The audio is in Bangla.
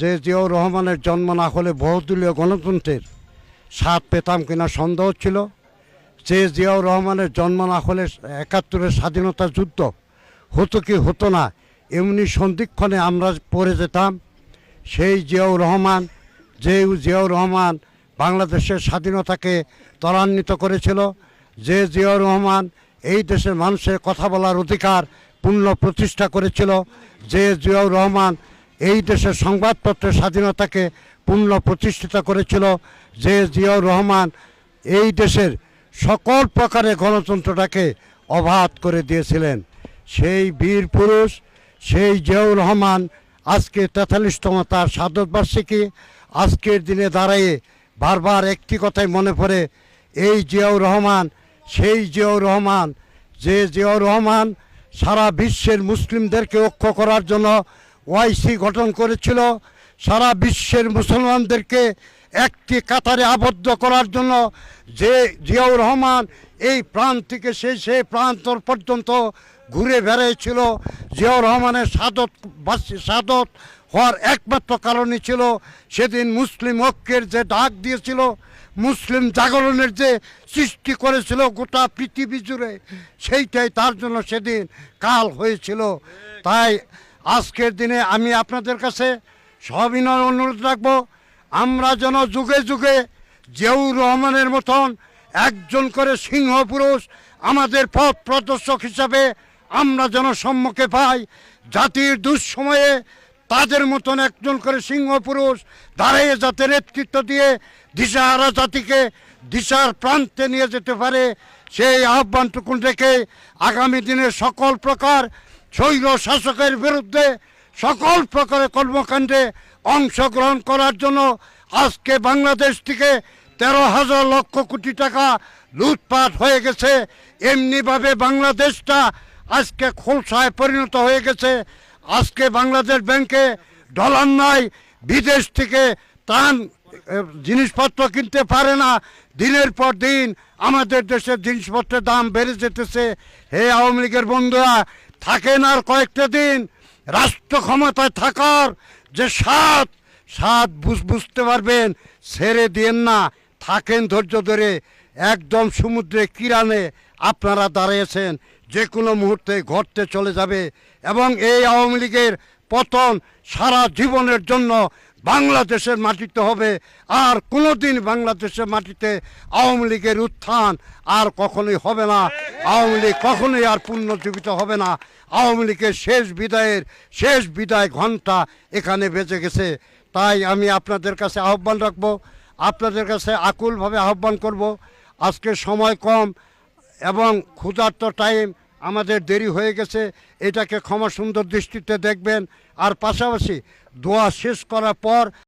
যে জিয়াউর রহমানের জন্ম না হলে বহুদলীয় গণতন্ত্রের স্বাদ পেতাম কিনা সন্দেহ ছিল। যে জিয়াউর রহমানের জন্ম না হলে একাত্তরের স্বাধীনতা যুদ্ধ হতো কি হতো না, এমনি সন্ধিক্ষণে আমরা পড়ে যেতাম। সেই জিয়াউর রহমান, যে জিয়াউর রহমান বাংলাদেশের স্বাধীনতাকে ত্বরান্বিত করেছিল, যে জিয়াউর রহমান এই দেশের মানুষের কথা বলার অধিকার পূর্ণ প্রতিষ্ঠা করেছিল, যে জিয়াউর রহমান এই দেশের সংবাদপত্রের স্বাধীনতাকে পূর্ণ প্রতিষ্ঠিত করেছিল যে জিয়াউর রহমান। এই দেশের সকল প্রকারের গণতন্ত্রটাকে অবাধ করে দিয়েছিলেন। সেই বীর পুরুষ, সেই জিয়াউর রহমান, আজকে তেতাল্লিশতম তার সাধক বার্ষিকী, আজকের দিনে দাঁড়িয়ে বারবার একটি কথাই মনে পড়ে, এই জিয়াউর রহমান, সেই জিয়াউর রহমান, যে জিয়াউর রহমান সারা বিশ্বের মুসলিমদেরকে ঐক্য করার জন্য ওয়াইসি গঠন করেছিল। সারা বিশ্বের মুসলমানদেরকে একটি কাতারে আবদ্ধ করার জন্য যে জিয়াউর রহমান এই প্রান্ত থেকে সেই সেই প্রান্তর পর্যন্ত ঘুরে বেড়িয়েছিল জিয়াউর রহমানের সাদত সাদত হওয়ার একমাত্র কারণই ছিল সেদিন মুসলিম ঐক্যের যে ডাক দিয়েছিল, মুসলিম জাগরণের যে সৃষ্টি করেছিল গোটা পৃথিবী জুড়ে, সেইটাই তার জন্য সেদিন কাল হয়েছিল। তাই আজকের দিনে আমি আপনাদের কাছে সবিনয় অনুরোধ রাখব, আমরা যেন যুগে যুগে জিয়াউর রহমানের মতন একজন করে সিংহ পুরুষ আমাদের পথ প্রদর্শক হিসাবে আমরা যেন সম্মুখে পাই, জাতির দুঃসময়ে তাদের মতন একজন করে সিংহ পুরুষ দাঁড়িয়ে যাতে নেতৃত্ব দিয়ে দিশাহারা জাতিকে দিশার প্রান্তে নিয়ে যেতে পারে, সেই আহ্বানটুকুন রেখে আগামী দিনে সকল প্রকার স্বৈর শাসকের বিরুদ্ধে সকল প্রকারের কর্মকাণ্ডে অংশগ্রহণ করার জন্য আজকে বাংলাদেশ থেকে তেরো হাজার লক্ষ কোটি টাকা লুটপাট হয়ে গেছে। এমনিভাবে বাংলাদেশটা আজকে খোলসায় পরিণত হয়ে গেছে। আজকে বাংলাদেশ ব্যাংকে ডলার নাই, বিদেশ থেকে ত্রাণ জিনিসপত্র কিনতে পারে না। দিনের পর দিন আমাদের দেশের জিনিসপত্রের দাম বেড়ে যেতেছে। হে আওয়ামী লীগের বন্ধুরা থাকেন আর কয়েকটা দিন রাষ্ট্র ক্ষমতায় থাকার যে স্বাদ স্বাদ বুঝ- বুঝতে পারবেন, ছেড়ে দিয়েন না। থাকেন ধৈর্য ধরে, একদম সমুদ্রে কিরানে আপনারা দাঁড়িয়েছেন। যে কোনো মুহূর্তে ঘটতে চলে যাবে এবং এই আওয়ামী লীগের পতন সারা জীবনের জন্য বাংলাদেশের মাটিতে হবে। আর কোনোদিন বাংলাদেশের মাটিতে আওয়ামী লীগের উত্থান আর কখনোই হবে না। আওয়ামী লীগ কখনোই আর পুনর্জীবিত হবে না। আওয়ামী লীগের শেষ বিদায়ের শেষ বিদায় ঘণ্টা এখানে বেজে গেছে। তাই আমি আপনাদের কাছে আহ্বান রাখব, আপনাদের কাছে আকুলভাবে আহ্বান করব। আজকে সময় কম এবং ক্ষুধার্ত টাইম আমাদের দেরি হয়ে গেছে। এটাকে ক্ষমা সুন্দর দৃষ্টিতে দেখবেন। আর পাশাপাশি দোয়া শেষ করার পর